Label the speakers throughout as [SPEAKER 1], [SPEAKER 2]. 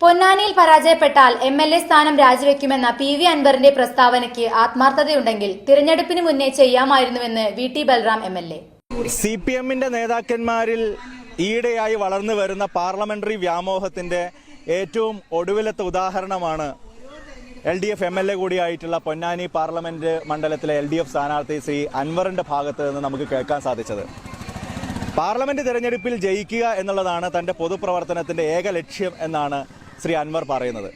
[SPEAKER 1] പൊന്നാനിയിൽ പരാജയപ്പെട്ടാൽ M L A സ്ഥാനം രാജിവെക്കുമെന്ന പി വി അൻവറിന്റെ പ്രസ്താവനയ്ക്ക് ആത്മാർത്ഥതയുണ്ടെങ്കിൽ തിരഞ്ഞെടുപ്പിന് മുന്നേ ചെയ്യാമായിരുന്നുവെന്ന് V T Balram M L A.
[SPEAKER 2] C P എമ്മിന്റെ നേതാക്കന്മാരിൽ ഈയിടെയായി വളർന്നു വരുന്ന പാർലമെന്ററി വ്യാമോഹത്തിന്റെ ഏറ്റവും ഒടുവിലത്തെ ഉദാഹരണമാണ് L D F M L A കൂടിയായിട്ടുള്ള Ponnani parliament മണ്ഡലത്തിലെ എൽ ഡി എഫ് സ്ഥാനാർത്ഥി ശ്രീ അൻവറിന്റെ ഭാഗത്ത് നിന്ന് നമുക്ക് കേൾക്കാൻ സാധിച്ചത്. പാർലമെന്റ് തെരഞ്ഞെടുപ്പിൽ ജയിക്കുക എന്നുള്ളതാണ് തന്റെ പൊതുപ്രവർത്തനത്തിന്റെ ഏക ലക്ഷ്യം എന്നാണ് ശ്രീ അൻവർ പറയുന്നത്.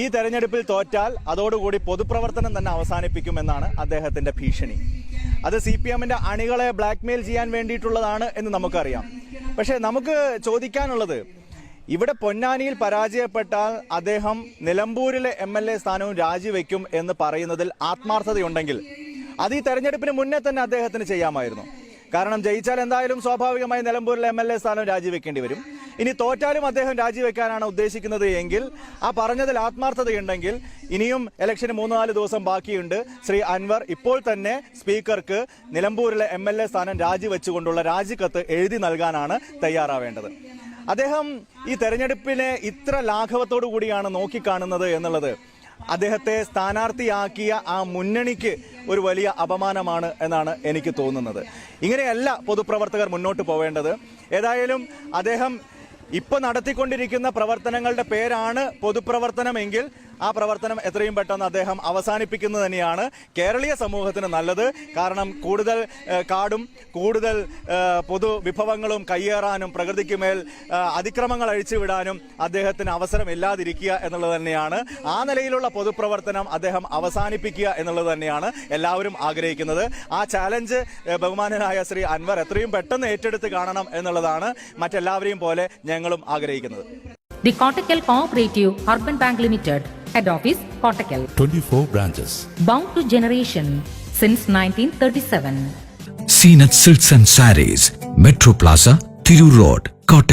[SPEAKER 2] ഈ തെരഞ്ഞെടുപ്പിൽ തോറ്റാൽ അതോടുകൂടി പൊതുപ്രവർത്തനം തന്നെ അവസാനിപ്പിക്കുമെന്നാണ് അദ്ദേഹത്തിന്റെ ഭീഷണി. അത് സി പി എമ്മിന്റെ അണികളെ ബ്ലാക്ക്മെയിൽ ചെയ്യാൻ വേണ്ടിയിട്ടുള്ളതാണ് എന്ന് നമുക്കറിയാം. പക്ഷേ നമുക്ക് ചോദിക്കാനുള്ളത് ഇവിടെ പൊന്നാനിയിൽ പരാജയപ്പെട്ടാൽ അദ്ദേഹം നിലമ്പൂരിലെ എം എൽ എ സ്ഥാനവും രാജിവെക്കും എന്ന് പറയുന്നതിൽ ആത്മാർത്ഥതയുണ്ടെങ്കിൽ അത് ഈ തെരഞ്ഞെടുപ്പിന് മുന്നേ തന്നെ അദ്ദേഹത്തിന് ചെയ്യാമായിരുന്നു. കാരണം ജയിച്ചാൽ എന്തായാലും സ്വാഭാവികമായി നിലമ്പൂരിലെ എം എൽ എ സ്ഥാനം രാജിവെക്കേണ്ടി വരും. ഇനി തോറ്റാലും അദ്ദേഹം രാജിവെക്കാനാണ് ഉദ്ദേശിക്കുന്നത് എങ്കിൽ ആ പറഞ്ഞതിൽ ആത്മാർത്ഥതയുണ്ടെങ്കിൽ ഇനിയും ഇലക്ഷന് മൂന്ന് നാല് ദിവസം ബാക്കിയുണ്ട്. ശ്രീ അൻവർ ഇപ്പോൾ തന്നെ സ്പീക്കർക്ക് നിലമ്പൂരിലെ എം എൽ എ സ്ഥാനം രാജിവെച്ചുകൊണ്ടുള്ള രാജിക്കത്ത് എഴുതി നൽകാനാണ് തയ്യാറാവേണ്ടത്. അദ്ദേഹം ഈ തെരഞ്ഞെടുപ്പിനെ ഇത്ര ലാഘവത്തോടു കൂടിയാണ് നോക്കിക്കാണുന്നത് എന്നുള്ളത് അദ്ദേഹത്തെ സ്ഥാനാർത്ഥിയാക്കിയ ആ മുന്നണിക്ക് ഒരു വലിയ അപമാനമാണ് എന്നാണ് എനിക്ക് തോന്നുന്നത്. ഇങ്ങനെയല്ല പൊതുപ്രവർത്തകർ മുന്നോട്ട് പോവേണ്ടത്. ഏതായാലും അദ്ദേഹം ഇപ്പൊ നടത്തിക്കൊണ്ടിരിക്കുന്ന പ്രവർത്തനങ്ങളുടെ പേരാണ് പൊതുപ്രവർത്തനമെങ്കിൽ ആ പ്രവർത്തനം എത്രയും പെട്ടെന്ന് അദ്ദേഹം അവസാനിപ്പിക്കുന്നത് തന്നെയാണ്. കേരളീയ സമൂഹത്തിന് നല്ലത്. കാരണം കൂടുതൽ കാടും കൂടുതൽ പൊതുവിഭവങ്ങളും കയ്യേറാനും പ്രകൃതിക്ക് മേൽ ഏഹ്, അതിക്രമങ്ങൾ അഴിച്ചുവിടാനും അദ്ദേഹത്തിന് അവസരം ഇല്ലാതിരിക്കുക എന്നുള്ളത് തന്നെയാണ്. ആ നിലയിലുള്ള പൊതുപ്രവർത്തനം അദ്ദേഹം അവസാനിപ്പിക്കുക എന്നുള്ളത് തന്നെയാണ് എല്ലാവരും ആഗ്രഹിക്കുന്നത്. ആ ചാലഞ്ച് ബഹുമാനനായ ശ്രീ അൻവർ എത്രയും പെട്ടെന്ന് ഏറ്റെടുത്ത് കാണണം എന്നുള്ളതാണ് മറ്റെല്ലാവരെയും പോലെ ഞങ്ങളും ആഗ്രഹിക്കുന്നത്.
[SPEAKER 3] The Kottakkal Cooperative urban bank Limited, Head Office, Kottakkal.
[SPEAKER 4] 24 branches.
[SPEAKER 3] Bound to generation since 1937.
[SPEAKER 5] Seenat Silks and Saris, Metro Plaza, Thiru Road, Kottakkal.